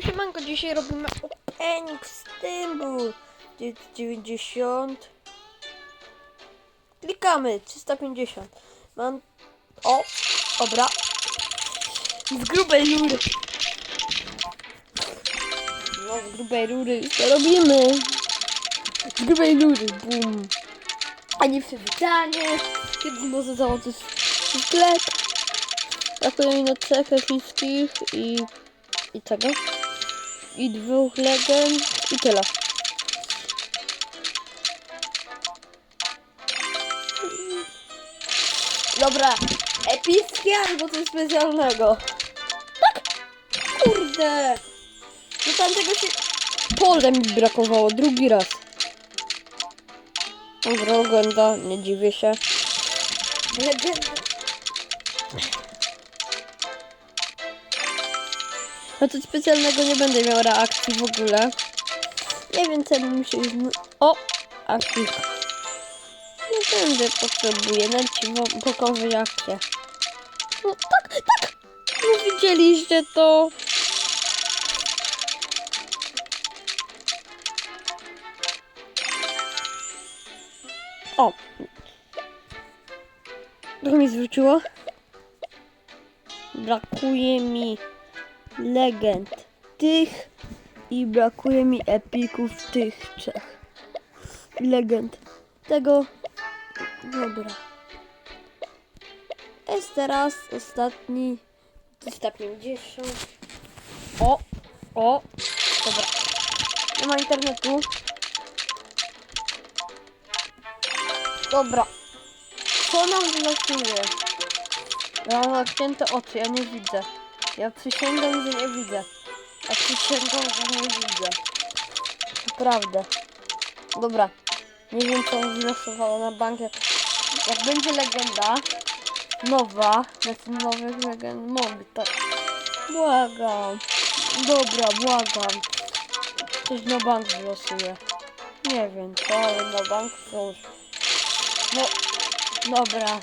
Siemanko, dzisiaj robimy opening z tym był 90 Klikamy 350 Mam O, dobra. Z grubej rury. No, z grubej rury co robimy. Z grubej rury, bum. A nie przywitanie Kiedy może założyć sklep? Brakuje mi na trzech epicki i i tego. I dwóch legend i tyle. Dobra, epickie albo coś specjalnego. Tak! Kurde! Do tamtego się... Pole mi brakowało, drugi raz. Dobra, legenda, nie dziwię się. Legenda. No to specjalnego nie będę miał reakcji w ogóle. Nie wiem, co bym się... zn- O! Aktyw. Nie będę potrzebuję, nawet pokażę jakie. No tak, tak! No widzieliście to? O! To mi zwróciło. Brakuje mi legend tych i brakuje mi epików tych trzech. Legend tego. Dobra. Jest teraz ostatni 350. O, o, dobra. Nie ma internetu. Dobra. Co nam wylosuje? Ja mam zamknięte oczy, ja nie widzę. Ja przysięgam, że nie widzę. Ja przysięgam, że nie widzę. Naprawdę. Dobra. Nie wiem, co wylosowało na bankę. Jak będzie legenda nowa, znaczy nowych legend, mogę tak. Błagam. Dobra, błagam. Coś na bank wylosuje. Nie wiem co, ale na bank już. No, dobra.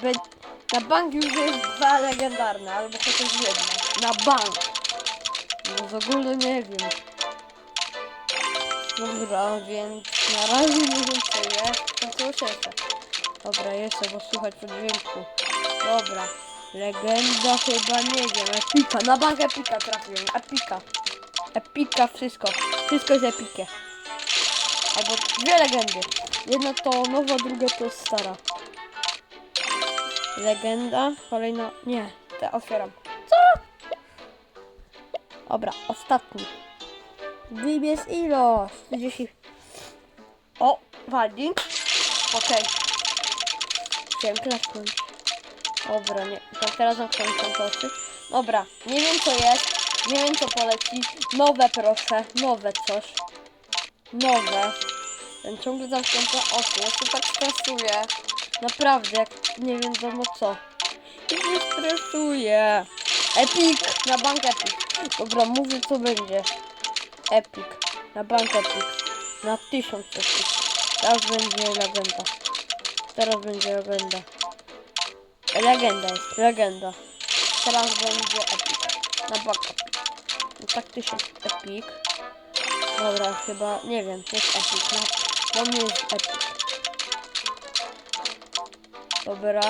Będzie... Na bank już jest dwa legendarne, albo chociaż jedna. Na bank. No w ogóle nie wiem. Dobra, więc na razie nie co jest. To jeszcze. Dobra, jeszcze, bo słychać po dźwięku. Dobra. Legenda chyba nie wiem. Epika. Na bank epika trafiłem. Epika. Epika wszystko. Wszystko jest epikie. Albo dwie legendy. Jedna to nowa, druga to stara. Legenda, kolejna. Nie, te otwieram. Co? Dobra, ostatni. Wybierz ilość. 30. O, waldi. Okej. Chciałem klepnąć. Dobra, nie. To teraz zamknę te oczy. Dobra, nie wiem co jest. Nie wiem co poleci. Nowe proszę. Nowe coś. Nowe. Ten ciągle zamknięte oczy. Ja się tak stresuję. Naprawdę, jak nie wiadomo co. Ja się stresuję. Epic! Na bank Epic. Dobra, mówię co będzie. Epic. Na bank Epic. Na tysiąc Epic. Teraz będzie legenda. Teraz będzie legenda. Legenda jest, legenda. Teraz będzie Epic. Na bank Epic. No tak tysiąc Epic. Dobra, chyba, nie wiem, jest Epic. No, no mnie jest Epic. Dobra,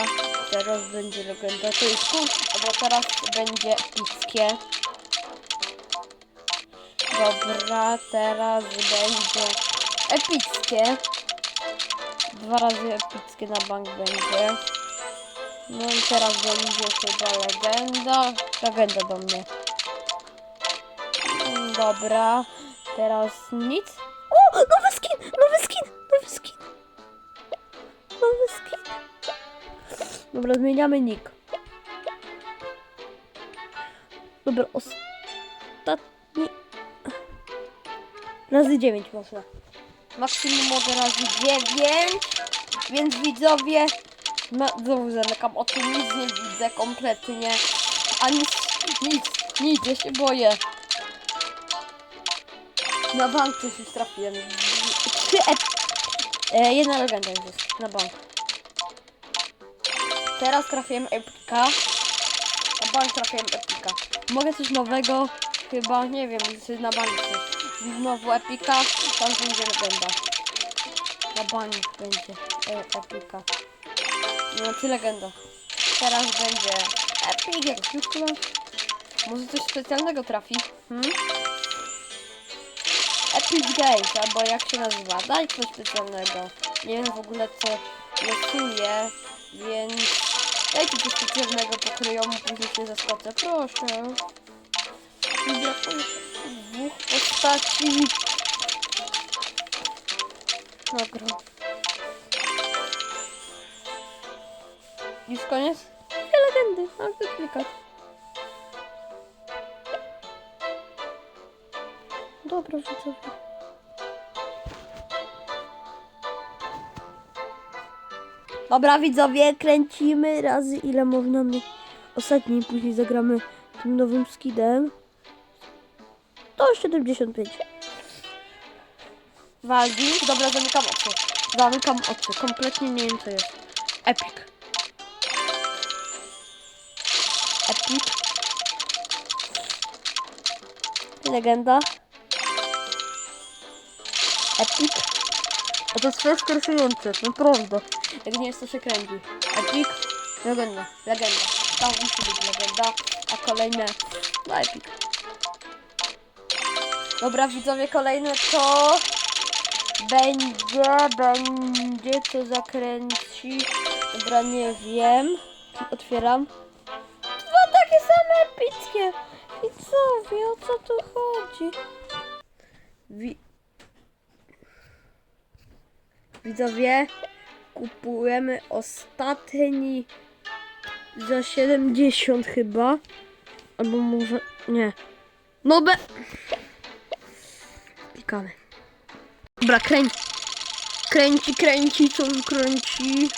teraz będzie legenda. To jest cool, bo teraz będzie epickie. Dobra, teraz będzie epickie. Dwa razy epickie na bank będzie. No i teraz będzie chyba legenda. Legenda do mnie. Dobra, teraz nic. O, nowy skin, nowy skin, nowy skin. Nowy skin. Dobra, zmieniamy nick. Dobra, ostatni. Razy 9 można. Maksimum mogę razy 9. Więc widzowie. Ma, znowu zamykam oczy, nic nie widzę kompletnie. A nic, nic, nic, ja się boję. Na bank coś już trafiłem. Ep... E, jedna legenda jest na bank. Teraz trafiłem epika. Na bank trafiłem Epika. Mogę coś nowego? Chyba, nie wiem, na bank. Znowu Epika, tam będzie legenda. Na bank będzie e, Epika. No, ty legenda. Teraz będzie Epic, jak zwykle. Może coś specjalnego trafi? Hmm? Epic Games, albo jak się nazywa? Daj coś specjalnego. Nie wiem w ogóle co losuje, więc dajcie coś specjalnego pokryjomu, później się zaskoczę. Proszę. Mi brakuje dwóch postaci. Dobra. Już koniec? Dwie legendy, mam tu klikać. Dobra, widzowie. Dobra, widzowie, kręcimy razy ile można mieć. Ostatni, później zagramy tym nowym skidem. To 75. Waldi. Dobra, zamykam oczy. Zamykam oczy. Kompletnie nie wiem co jest. Epic. Epic. Legenda. Epic. A to jest rozkręcające, naprawdę. Jak nie jest to się kręci. Epic. Legenda. Legenda. Tam musi być legenda. A kolejne. No epic. Dobra widzowie, kolejne to będzie, będzie co zakręci. Dobra, nie wiem. Otwieram. Dwa takie same epickie. Widzowie, o co tu chodzi? Wi Widzowie, kupujemy ostatni za 70 chyba. Albo może, nie. No be... Klikamy. Dobra, kręci. Kręci, kręci, co kręci.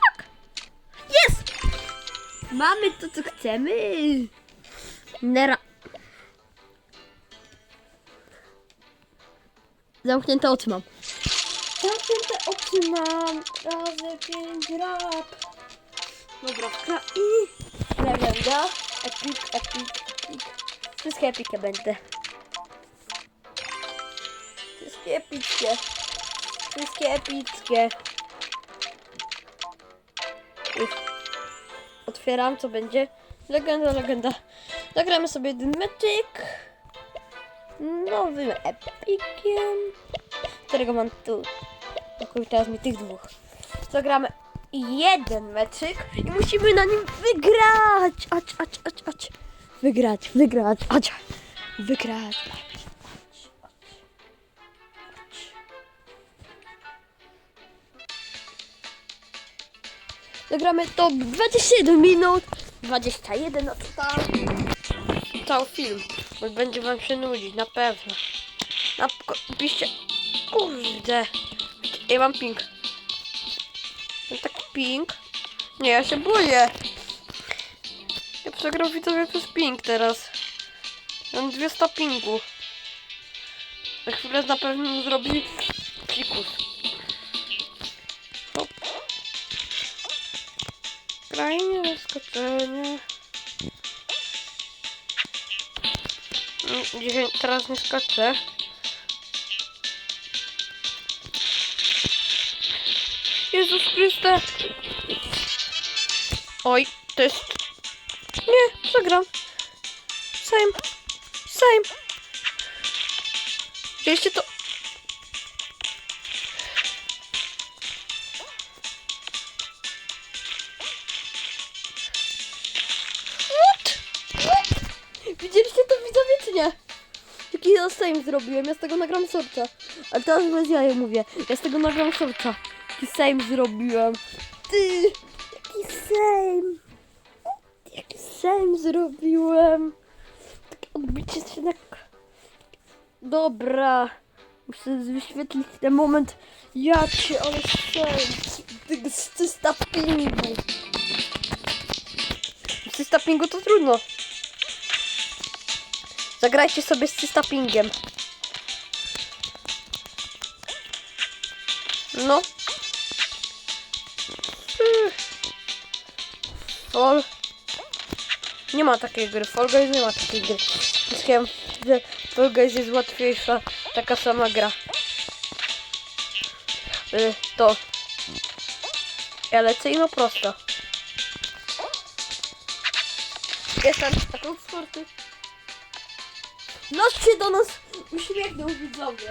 Tak. Jest! Mamy to, co chcemy. Nera. Zamknięte oczy mam. Zamknięte oczy mam. Razy pięć rap. Dobra, wkra... i... Legenda. Epic, epic, epic. Wszystkie epickie będę. Wszystkie epickie. Wszystkie epickie. Już. Otwieram, co będzie? Legenda, legenda. Zagramy sobie jeden meczyk. Nowym epikiem. Którego mam tu. Tylko teraz mi tych dwóch. Zagramy jeden meczyk i musimy na nim wygrać. Acz, acz, acz, acz. Wygrać, wygrać, acz. Wygrać. Zagramy to 27 minut. 21 no to tam. Cały film. Bo będzie wam się nudzić, na pewno. Na piście. Kurde. Ja mam ping. Mam taki ping. Nie, ja się boję. Ja przegrał widzowie przez ping teraz. Mam 200 pingu. Za chwilę na pewno zrobi fikus. Hop. Krajnie zaskoczenie. Dzisiaj, teraz nie skaczę. Jezus Chryste! Oj, to jest... Nie, przegram. Sejm. Sejm. Widzieliście to? Nie? Jaki ja sejm zrobiłem, ja z tego nagram sorca. Ale teraz bez jaja mówię, ja z tego nagram sorca. Jaki sejm zrobiłem. Ty! Jaki sejm! Jaki sejm zrobiłem! Takie odbicie się na... Dobra. Muszę wyświetlić ten moment. Ja cię, ale sejm! Ty z 300 pingu! 300 pingu to trudno. Zagrajcie sobie z 300 pingiem. No. Ech. Fall. Nie ma takiej gry. Fall Guys nie ma takiej gry. Myślałem, że Fall Guys jest łatwiejsza, taka sama gra. Y, To. Ja lecę i no prosto. Jestem taką sporty. Nos się do nas uśmiechnął widzowie.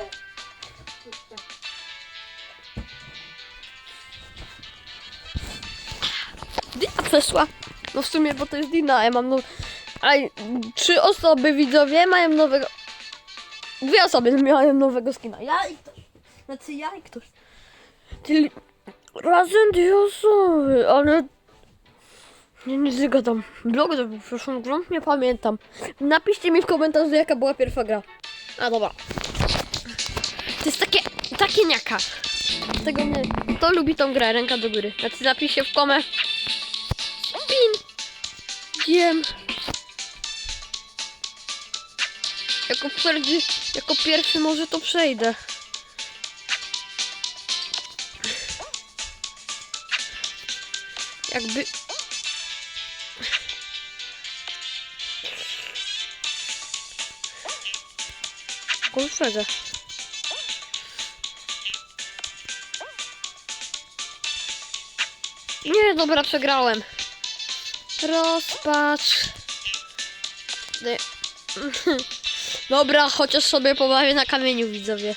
Dina przeszła. No w sumie, bo to jest Dina, ja mam no... A trzy osoby widzowie mają nowego... Dwie osoby mają nowego skina. Ja i ktoś. Znaczy ja i ktoś. Czyli razem dwie osoby, ale... Nie, nie zgadam. Blog to był przyszłą grą? Nie pamiętam. Napiszcie mi w komentarzu, jaka była pierwsza gra. A dobra. To jest takie, takie niaka. Tego nie... Kto lubi tą grę? Ręka do góry. Znaczy napiszcie w komę. Pin. Wiem. Jako, pierwszy, jako pierwszy może to przejdę. Jakby... Kurczę. Nie, dobra, przegrałem. Rozpacz. Dy- Dobra, chociaż sobie pobawię na kamieniu, widzowie.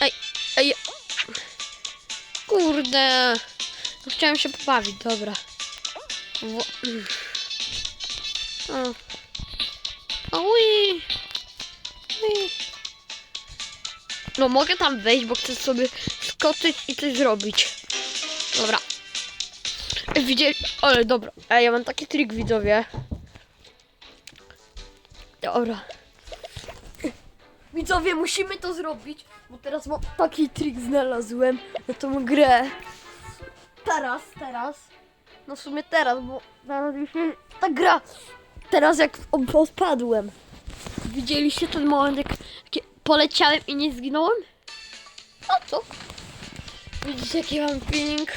Ej, ej. Kurde. No, chciałem się pobawić, dobra. O, No mogę tam wejść, bo chcę sobie skoczyć i coś zrobić. Dobra. Widzieli... Ale dobra. Ej, ja mam taki trik, widzowie. Dobra. Widzowie, musimy to zrobić, bo teraz mam taki trik znalazłem na tą grę. Teraz, teraz. No w sumie teraz, bo teraz już. Ta gra. Teraz jak odpadłem. Widzieliście ten moment, jak poleciałem i nie zginąłem? A co? Widzicie, jaki mam feeling?